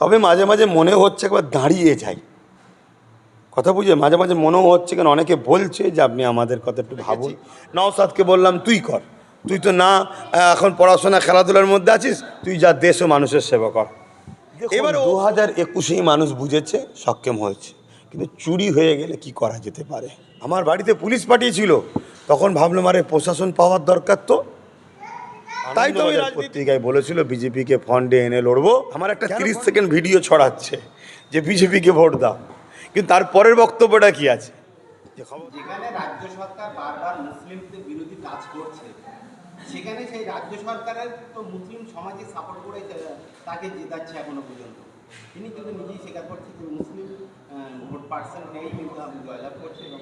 তবে মাঝে মাঝে মনে হচ্ছে একবার দাঁড়িয়ে যাই। কথা বুঝে? মাঝে মাঝে মনেও হচ্ছে কেন? অনেকে বলছে যে আপনি আমাদের কথা একটু ভাবুন। নওসাদকে বললাম তুই কর। তুই তো না এখন পড়াশোনা খেলাধুলার মধ্যে আছিস তুই যা দেশ ও মানুষের সেবা কর। এবার দু হাজার একুশেই মানুষ বুঝেছে সক্ষম হয়েছে। কিন্তু চুরি হয়ে গেলে কি করা যেতে পারে? আমার বাড়িতে পুলিশ পাঠিয়েছিল। তখন ভাবলাম আরে প্রশাসন পাওয়ার দরকার তো। তাই তো পত্রিকায় বলেছিল বিজেপিকে ফন্ডে এনে লড়বো। আমার একটা তিরিশ সেকেন্ড ভিডিও ছড়াচ্ছে যে বিজেপিকে ভোট দাও। কিন্তু তারপরের বক্তব্যটা কি আছে? যেখানে রাজ্য সরকার বারবার মুসলিমদের বিরোধী কাজ করছে সেখানে সেই রাজ্য সরকারের তো মুসলিম সমাজে সাপোর্ট করে তাকে জেতাচ্ছে এখনও পর্যন্ত। তিনি কিন্তু নিজেই স্বীকার করছে যে মুসলিম ভোট পার্সেন্ট নেই কিন্তু আমি জয়লাভ করছে এবং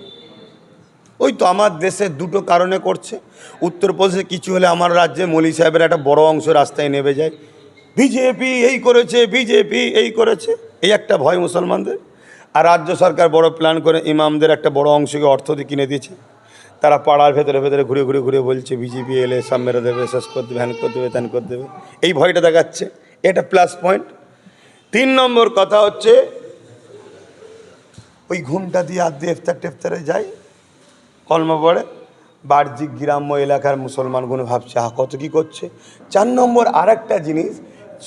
ওই তো আমার দেশে দুটো কারণে করছে। উত্তরপ্রদেশে কিছু হলে আমার রাজ্যে মলি সাহেবের একটা বড় অংশ রাস্তায় নেমে যায়। বিজেপি এই করেছে, বিজেপি এই করেছে। এই একটা ভয় মুসলমানদের। আর রাজ্য সরকার বড় প্ল্যান করে ইমামদের একটা বড় অংশকে অর্থ দিয়ে কিনে দিয়েছে। তারা পাড়ার ভেতরে ভেতরে ঘুরে ঘুরে ঘুরে বলছে, বিজেপি এলে সব মেরে দেবে, শেষ করে দেবে হ্যান করে দেবে, ত্যান করে দেবে। এই ভয়টা দেখাচ্ছে। এটা প্লাস পয়েন্ট তিন নম্বর কথা হচ্ছে, ওই ঘুমটা দিয়ে আর দিয়ে ইফতার টেফতারে যায়। কলমা পড়ে, বাহ্যিক গ্রাম্য এলাকার মুসলমানগুলো ভাবছে হা কত কী করছে? চার নম্বর আর একটা জিনিস,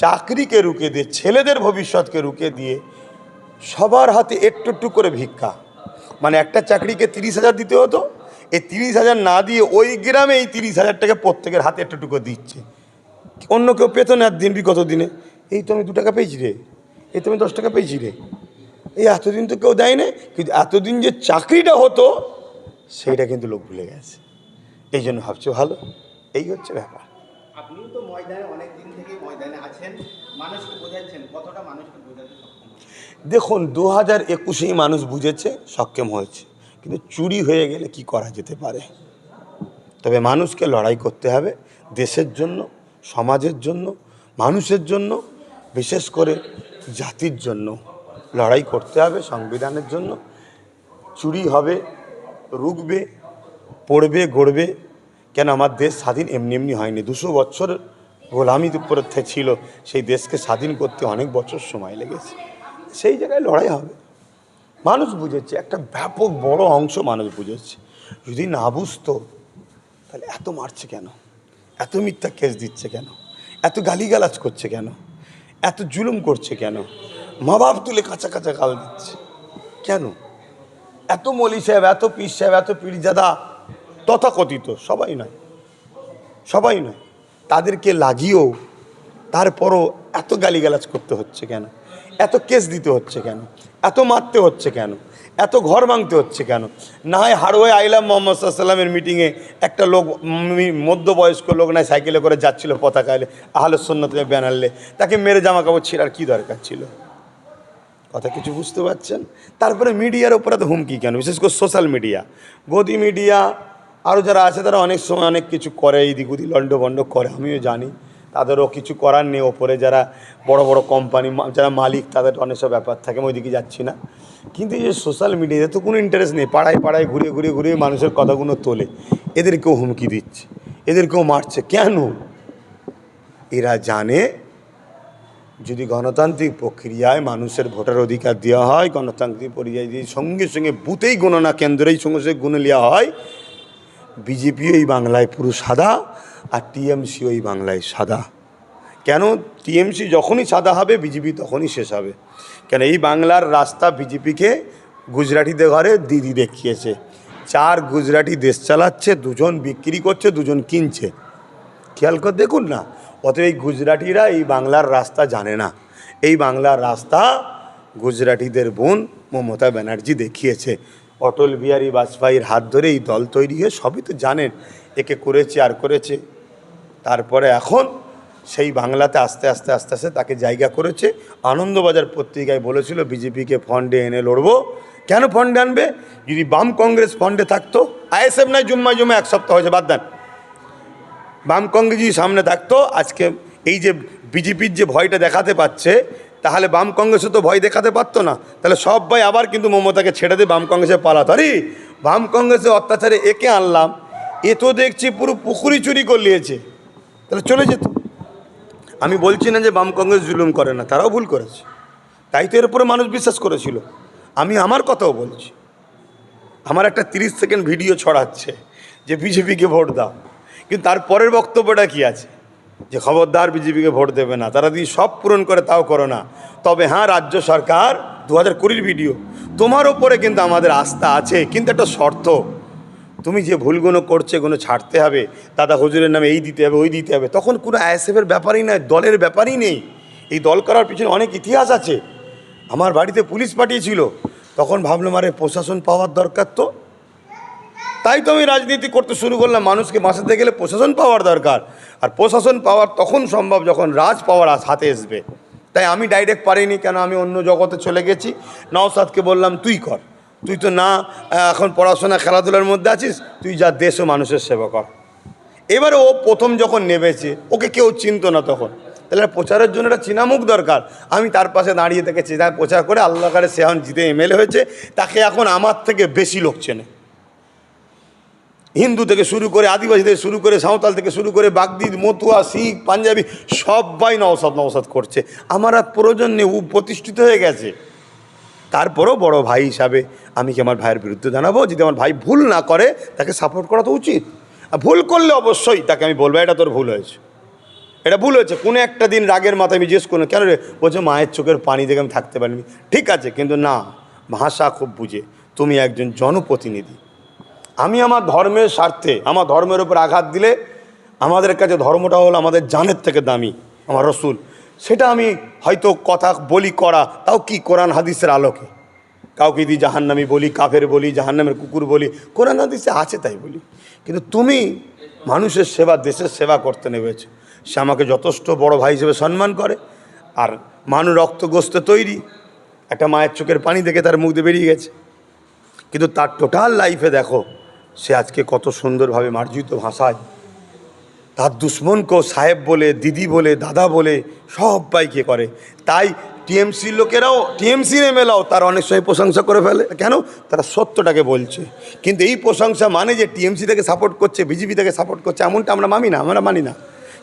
চাকরিকে রুকে দিয়ে, ছেলেদের ভবিষ্যৎকে রুকে দিয়ে সবার হাতে একটু একটু করে ভিক্ষা। মানে একটা চাকরিকে তিরিশ হাজার দিতে হতো, এই তিরিশ হাজার না দিয়ে ওই গ্রামে এই তিরিশ হাজার টাকা প্রত্যেকের হাতে একটু করে দিচ্ছে। অন্য কেউ পেতো না দিন বিগত দিনে, এই তো আমি দু টাকা পেয়েছি রে, এই তো আমি দশ টাকা পেয়েছি রে। এই এতদিন তো কেউ দেয় না কিন্তু এতদিন যে চাকরিটা হতো সেইটা কিন্তু লোক ভুলে গেছে। এই জন্য ভাবছি ভালো এই হচ্ছে ব্যাপার। আপনিও তো ময়দানে অনেক দিন থেকেই ময়দানে আছেন মানুষকে বোঝাচ্ছেন কতটা মানুষকে বোঝাতে দেখুন দু হাজার একুশেই মানুষ বুঝেছে সক্ষম হয়েছে। কিন্তু চুরি হয়ে গেলে কি করা যেতে পারে? তবে মানুষকে লড়াই করতে হবে দেশের জন্য সমাজের জন্য মানুষের জন্য বিশেষ করে জাতির জন্য। লড়াই করতে হবে সংবিধানের জন্য। চুরি হবে রুখবে, পড়বে, গড়বে। কেন আমার দেশ স্বাধীন? এমনি এমনি হয়নি। দুশো বছর গোলামির উপরে ছিল। সেই দেশকে স্বাধীন করতে অনেক বছর সময় লেগেছে। সেই জায়গায় লড়াই হবে। মানুষ বুঝেছে, একটা ব্যাপক বড় অংশ মানুষ বুঝেছে। যদি না বুঝতো, তাহলে এত মারছে কেন? এত মিথ্যা কেস দিচ্ছে কেন? এত গালিগালাজ করছে কেন? এত জুলুম করছে কেন? মা বাপ তুলে কাঁচা কাঁচা গাল দিচ্ছে। কেন? এত মলি সাহেব, এত পীর সাহেব, এত পীরজাদা, তথাকথিত, সবাই নয়। সবাই নয়। তাদেরকে লাগিয়েও তারপরও এত গালিগালাজ করতে হচ্ছে কেন? এত কেস দিতে হচ্ছে কেন? এত মারতে হচ্ছে কেন? এত ঘর ভাঙতে হচ্ছে কেন? না হয় হাড়োয়ে আইলাম মোহাম্মদ সাল্লামের মিটিংয়ে একটা লোক মধ্যবয়স্ক লোক নাই, সাইকেলে করে যাচ্ছিল পতাকা এলে, আহলে সন্ন্যতে ব্যানারলে তাকে মেরে জামা কাপড় ছিঁড়ার কী দরকার ছিল? কথা কিছু বুঝতে পারছেন? তারপরে মিডিয়ার ওপরে তো হুমকি কেন? বিশেষ করে সোশ্যাল মিডিয়া গদি মিডিয়া আরও যারা আছে তারা অনেক সময় অনেক কিছু করে এই দিক ওদিক লন্ডভন্ড করে, আমিও জানি। তাদেরও কিছু করার নেই, ওপরে যারা বড় বড় কোম্পানি যারা মালিক, তাদের অনেক সব ব্যাপার থাকে, আমি ওইদিকে যাচ্ছি না। কিন্তু এই যে সোশ্যাল মিডিয়াতে তো কোনো ইন্টারেস্ট নেই। পাড়ায় পাড়ায় ঘুরে ঘুরে ঘুরে মানুষের কথাগুলো তোলে। এদেরকেও হুমকি দিচ্ছে, এদেরকেও মারছে। কেন? এরা জানে যদি গণতান্ত্রিক প্রক্রিয়ায় মানুষের ভোটার অধিকার দেওয়া হয়, গণতান্ত্রিক পর্যায়ে যদি সঙ্গে সঙ্গে বুথেই গণনা কেন্দ্রেই সঙ্গে সঙ্গে গুনে নেওয়া হয় বিজেপি এই বাংলায় পুরো সাদা আর টিএমসিও এই বাংলায় সাদা। কেন? টিএমসি যখনই সাদা হবে, বিজেপি তখনই শেষ হবে। কেন? এই বাংলার রাস্তা বিজেপিকে গুজরাটিদের ঘরে দিদি দেখিয়েছে। চার গুজরাটি দেশ চালাচ্ছে, দুজন বিক্রি করছে, দুজন কিনছে। খেয়াল করে, দেখুন না, অতএব এই গুজরাটিরা এই বাংলার রাস্তা জানে না। এই বাংলার রাস্তা গুজরাটিদের বোন মমতা ব্যানার্জি দেখিয়েছে। অটল বিহারী বাজপেয়ীর হাত ধরে এই দল তৈরি হয়ে সবই তো জানেন, একে করেছে আর করেছে। তারপরে এখন সেই বাংলাতে আস্তে আস্তে আস্তে আস্তে তাকে জায়গা করেছে। আনন্দবাজার পত্রিকায় বলেছিল, বিজেপিকে ফন্ডে এনে লড়বো। কেন ফন্ডে আনবে? যদি বাম কংগ্রেস ফন্ডে থাকতো, আইএসএফ নাই, জুম্মায় জুম্মা এক সপ্তাহ হয়েছে, বাদ দেন। বাম কংগ্রেস যদি সামনে থাকতো, আজকে এই যে বিজেপির যে ভয়টা দেখাতে পাচ্ছে, তাহলে বাম কংগ্রেসও তো ভয় দেখাতে পারতো না। তাহলে সবাই আবার কিন্তু মমতাকে ছেড়ে দিয়ে বাম কংগ্রেসে পালাত। আরে বাম কংগ্রেসে অত্যাচারে একে আনলাম, এ তো দেখছি পুরো পুকুরি চুরি করে নিয়েছে। তাহলে চলে যেত। আমি বলছি না যে বাম কংগ্রেস জুলুম করে না, তারাও ভুল করেছে। তাই তো এর উপরে মানুষ বিশ্বাস করেছিল। আমি আমার কথাও বলছি। আমার একটা তিরিশ সেকেন্ড ভিডিও ছড়াচ্ছে যে বিজেপিকে ভোট দাও। কিন্তু তারপরের বক্তব্যটা কি আছে? যে খবরদার বিজেপিকে ভোট দেবে না, তারা যদি সব পূরণ করে তাও করো না। তবে হ্যাঁ রাজ্য সরকার দু হাজার কুড়ির ভিডিও তোমার ওপরে কিন্তু আমাদের আস্থা আছে, কিন্তু একটা শর্ত। তুমি যে ভুলগুলো করছে, এগুলো ছাড়তে হবে। দাদা হুজুরের নামে এই দিতে হবে, ওই দিতে হবে। তখন কোনো আইএসএফের ব্যাপারই নয়, দলের ব্যাপারই নেই। এই দল করার পিছনে অনেক ইতিহাস আছে। আমার বাড়িতে পুলিশ পাঠিয়েছিল। তখন ভাবলাম, আরে প্রশাসন পাওয়ার দরকার তো। তাই তো আমি রাজনীতি করতে শুরু করলাম। মানুষকে বাঁচাতে গেলে প্রশাসন পাওয়ার দরকার। আর প্রশাসন পাওয়ার তখন সম্ভব যখন রাজ পাওয়ার হাতে আসবে। তাই আমি ডাইরেক্ট পারিনি, কেন আমি অন্য জগতে চলে গেছি। নওসাদকে বললাম, তুই কর। তুই তো না এখন পড়াশোনা, খেলাধুলার মধ্যে আছিস, তুই যা দেশ ও মানুষের সেবা কর। এবারে ও প্রথম যখন নেমেছে, ওকে কেউ চিনতো না তখন। তাহলে প্রচারের জন্য একটা চিনামুখ দরকার। আমি তার পাশে দাঁড়িয়ে থেকে চেনা প্রচার করে আল্লাহ কারে সে এখন জিতে এমএলএ হয়েছে। তাকে এখন আমার থেকে বেশি লোক চেনে। হিন্দু থেকে শুরু করে আদিবাসী থেকে শুরু করে সাঁওতাল থেকে শুরু করে বাগদি মতুয়া, শিখ, পাঞ্জাবি, সবাই নওসাদ নওসাদ করছে। আমার আর প্রয়োজন নেই, ও প্রতিষ্ঠিত হয়ে গেছে। তারপরও বড় ভাই হিসাবে আমি কি আমার ভাইয়ের বিরুদ্ধে জানাব? যদি আমার ভাই ভুল না করে, তাকে সাপোর্ট করা তো উচিত। ভুল করলে অবশ্যই, তাকে আমি বলব, এটা তোর ভুল হয়েছে। এটা ভুল হয়েছে, কোনো একটা দিন রাগের মাথায় আমি জিজ্ঞেস করুন কেন রে? বলছে, মায়ের চোখের পানি দেখে আমি থাকতে পারিনি। ঠিক আছে, কিন্তু না, ভাষা খুব বুঝে। তুমি একজন জনপ্রতিনিধি। আমি আমার ধর্মের স্বার্থে, আমার ধর্মের উপর আঘাত দিলে আমাদের কাছে ধর্মটা হলো আমাদের জানের থেকে দামি, আমার রসুল। সেটা আমি হয়তো কথা বলি করা, তাও কি কোরআন হাদিসের আলোকে? কাউকে যদি জাহান্নামি বলি, কাফের বলি, জাহান্নামের কুকুর বলি, কোরআন হাদিসে আছে তাই বলি। কিন্তু তুমি মানুষের সেবা, দেশের সেবা করতে নেবেছো সে আমাকে যথেষ্ট বড় ভাই হিসেবে সম্মান করে, আর মানুষ রক্তগ্রস্ত তৈরি। একটা মায়ের চোখের পানি দেখে তার মুখ দিয়ে বেরিয়ে গেছে। কিন্তু তার টোটাল লাইফে দেখো সে আজকে কত সুন্দরভাবে মার্জিত ভাষায়, তার দুশ্মনকেও সাহেব বলে, দিদি বলে, দাদা বলে সবাইকে করে। তাই টিএমসির লোকেরাও টিএমসির এমএলএও তার অনেক সময় প্রশংসা করে ফেলে। কেন? তারা সত্যটাকে বলছে। কিন্তু এই প্রশংসা মানে যে টিএমসি থেকে সাপোর্ট করছে, বিজেপি থেকে সাপোর্ট করছে, এমনটা আমরা মানি না, আমরা মানি না।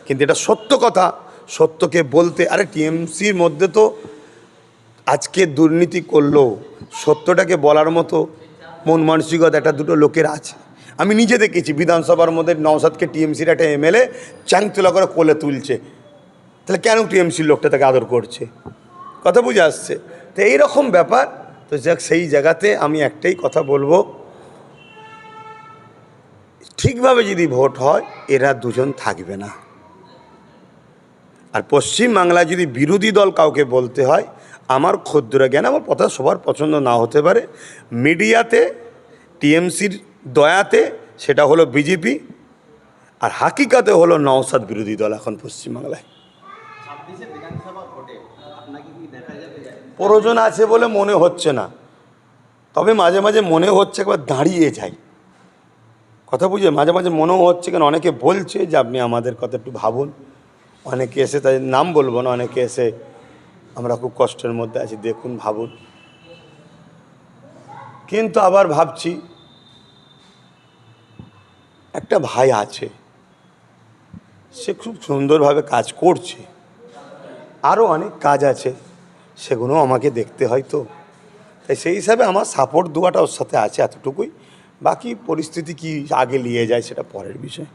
কিন্তু এটা সত্য কথা। সত্যকে বলতে, আরে টিএমসির মধ্যে তো আজকে দুর্নীতি করল। সত্যটাকে বলার মতো মন মানসিকতা একটা দুটো লোকের আছে। আমি নিজে দেখেছি, বিধানসভার মধ্যে নওসাদকে টিএমসির একটা এমএলএ চ্যাংতলা করে কোলে তুলছে। তাহলে কেন টিএমসির লোকটা তাকে আদর করছে? কথা বুঝে আসছে। তো এইরকম ব্যাপার। তো যাক, সেই জায়গাতে আমি একটাই কথা বলব। ঠিকভাবে যদি ভোট হয়, এরা দুজন থাকবে না। আর পশ্চিমবাংলায় যদি বিরোধী দল কাউকে বলতে হয়, আমার ক্ষুদ্র জ্ঞান, আমার কথা সবার পছন্দ না হতে পারে। মিডিয়াতে টিএমসির দয়াতে সেটা হলো বিজেপি, আর হাকিকাতে হলো নওসাদ বিরোধী দল এখন পশ্চিমবাংলায়। প্রয়োজন আছে বলে মনে হচ্ছে না। তবে মাঝে মাঝে মনে হচ্ছে একবার দাঁড়িয়ে যাই। কথা বুঝে মাঝে মাঝে মনেও হচ্ছে কেন অনেকে বলছে যে আপনি আমাদের কথা একটু ভাবুন। অনেকে এসে তাদের নাম বলব না, অনেকে এসে আমরা খুব কষ্টের মধ্যে আছি, দেখুন, ভাবুন। কিন্তু আবার ভাবছি একটা ভাই আছে, সে খুব সুন্দরভাবে কাজ করছে আরও অনেক কাজ আছে সেগুলো আমাকে দেখতে হয় তো। তাই সেই হিসাবে আমার সাপোর্ট দেওয়াটা ওর সাথে আছে এতটুকুই। বাকি পরিস্থিতি কি আগে নিয়ে যায় সেটা পরের বিষয়।